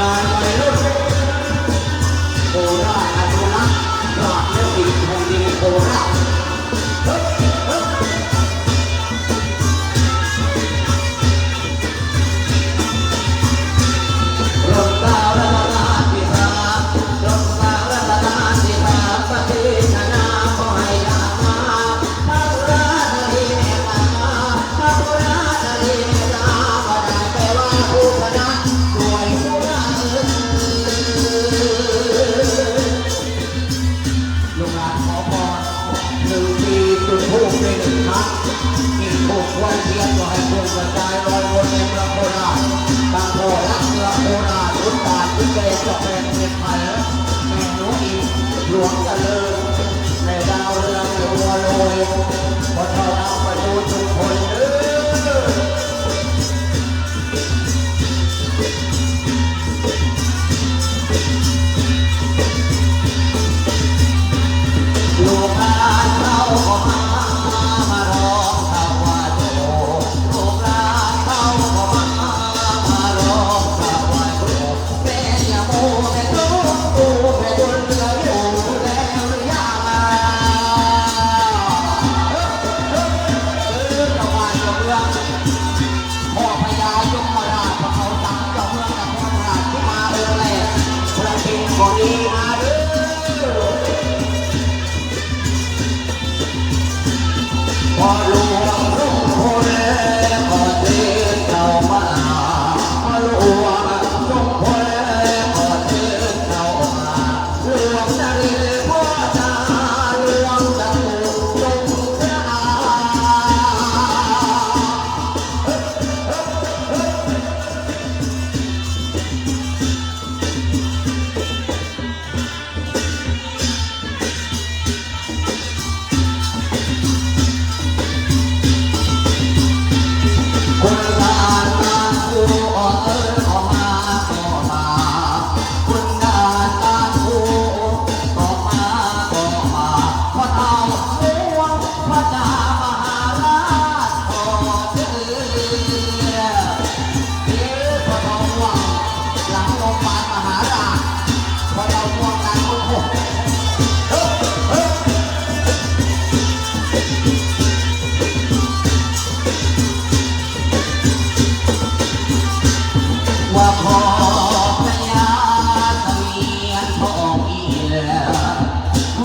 งานไปลิก บาทที่เกยจะเป็นเพียงไผ่แม่หนูอีกหลวงจะเลิกในดาวเรืองรัวลอยบนเท้าดาปดูทุกคนเด้อ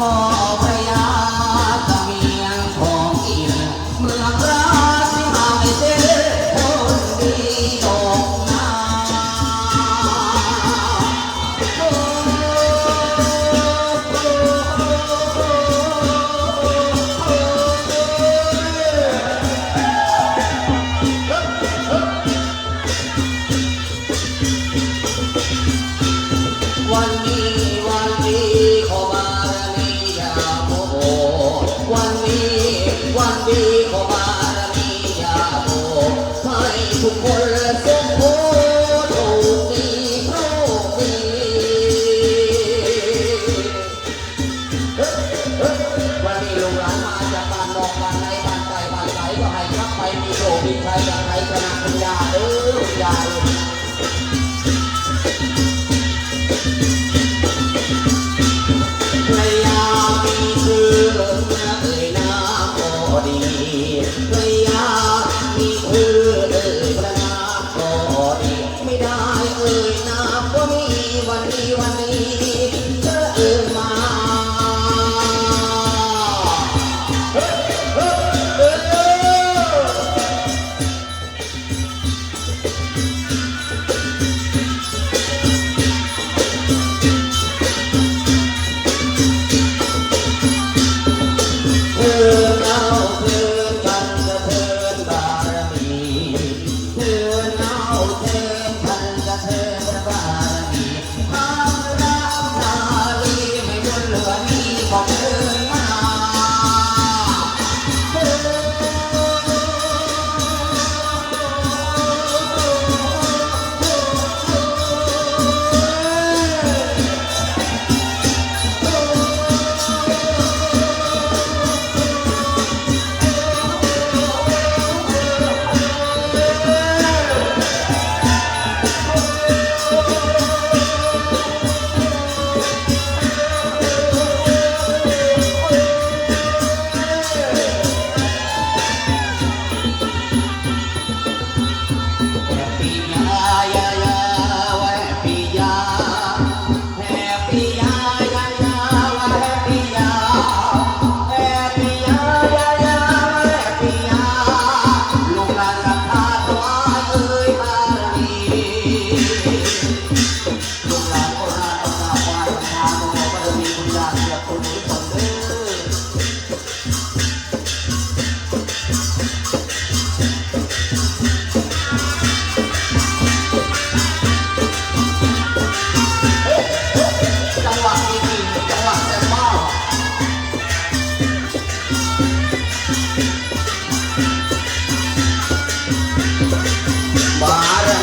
고마워. ขอบารมียาโมให้ทุกคนสมโพถูกดีโชคดีวันนี้ลูกหลามาจากบ้านนอกานในบ้านไกลบ้านไกลก็ให้ครับไปมีโชคมีชัยจาไหนชนะคุยาเออยาเออ Please.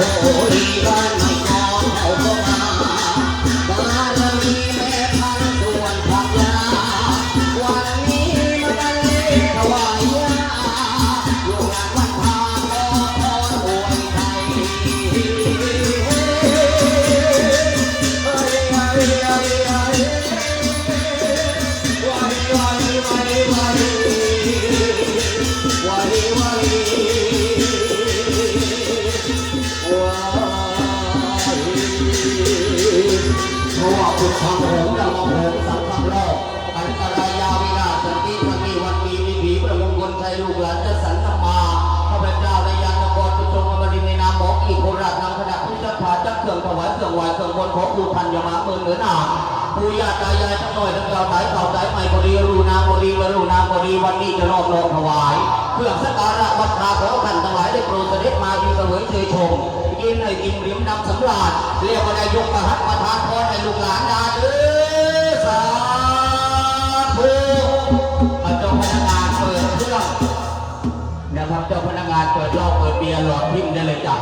มาโวายเครื่องไหวเครื่องบนของผู้พันยมาเมืองเหนือหนาผู้ญาติตายายทั้งหน่อยทั้งเก่าสายเก่าสายใหม่บรีรูนาบรีวรูนาบรีวันนี้จะรอบโลกถวายเครื่องสักการะวัดพาขอท่านทั้งหลายได้โปรดเสด็จมาอยู่เสวยเชยชมกินในกินริมน้ำสำราญเรียกว่าได้ยกประหัตประทานพรให้ลูกหลานดาเด้อสาธุเจ้าพนักงานเปิดเครื่องนะครับเจ้าพนักงานเปิดเหล้าเปิดเบียร์หลอดพิมพ์ได้เลยจ้ะ